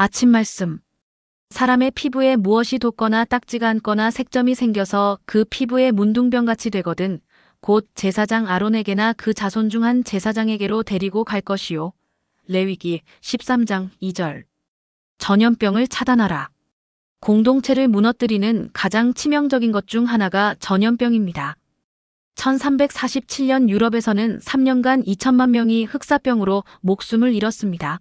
아침 말씀. 사람의 피부에 무엇이 돋거나 딱지가 앉거나 색점이 생겨서 그 피부에 문둥병같이 되거든 곧 제사장 아론에게나 그 자손 중 한 제사장에게로 데리고 갈 것이요. 레위기 13장 2절. 전염병을 차단하라. 공동체를 무너뜨리는 가장 치명적인 것 중 하나가 전염병입니다. 1347년 유럽에서는 3년간 2천만 명이 흑사병으로 목숨을 잃었습니다.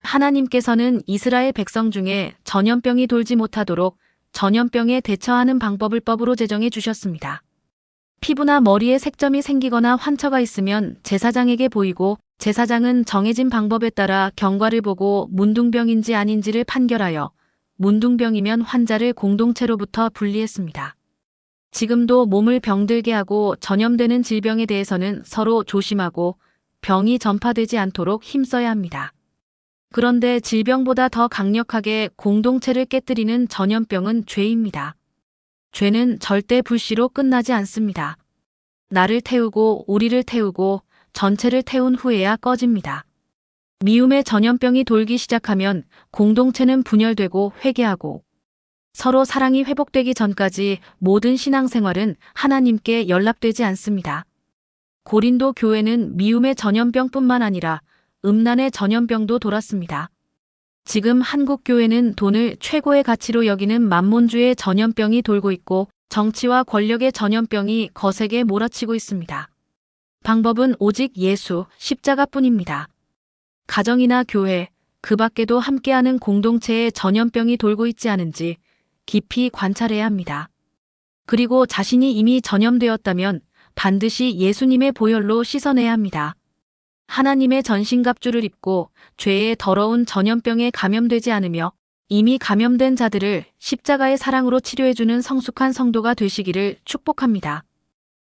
하나님께서는 이스라엘 백성 중에 전염병이 돌지 못하도록 전염병에 대처하는 방법을 법으로 제정해 주셨습니다. 피부나 머리에 색점이 생기거나 환처가 있으면 제사장에게 보이고 제사장은 정해진 방법에 따라 경과를 보고 문둥병인지 아닌지를 판결하여 문둥병이면 환자를 공동체로부터 분리했습니다. 지금도 몸을 병들게 하고 전염되는 질병에 대해서는 서로 조심하고 병이 전파되지 않도록 힘써야 합니다. 그런데 질병보다 더 강력하게 공동체를 깨뜨리는 전염병은 죄입니다. 죄는 절대 불씨로 끝나지 않습니다. 나를 태우고 우리를 태우고 전체를 태운 후에야 꺼집니다. 미움의 전염병이 돌기 시작하면 공동체는 분열되고 회개하고 서로 사랑이 회복되기 전까지 모든 신앙생활은 하나님께 연락되지 않습니다. 고린도 교회는 미움의 전염병뿐만 아니라 음란의 전염병도 돌았습니다. 지금 한국 교회는 돈을 최고의 가치로 여기는 만몬주의 전염병이 돌고 있고 정치와 권력의 전염병이 거세게 몰아치고 있습니다. 방법은 오직 예수, 십자가뿐입니다. 가정이나 교회, 그 밖에도 함께하는 공동체에 전염병이 돌고 있지 않은지 깊이 관찰해야 합니다. 그리고 자신이 이미 전염되었다면 반드시 예수님의 보혈로 씻어내야 합니다. 하나님의 전신갑주를 입고 죄의 더러운 전염병에 감염되지 않으며 이미 감염된 자들을 십자가의 사랑으로 치료해주는 성숙한 성도가 되시기를 축복합니다.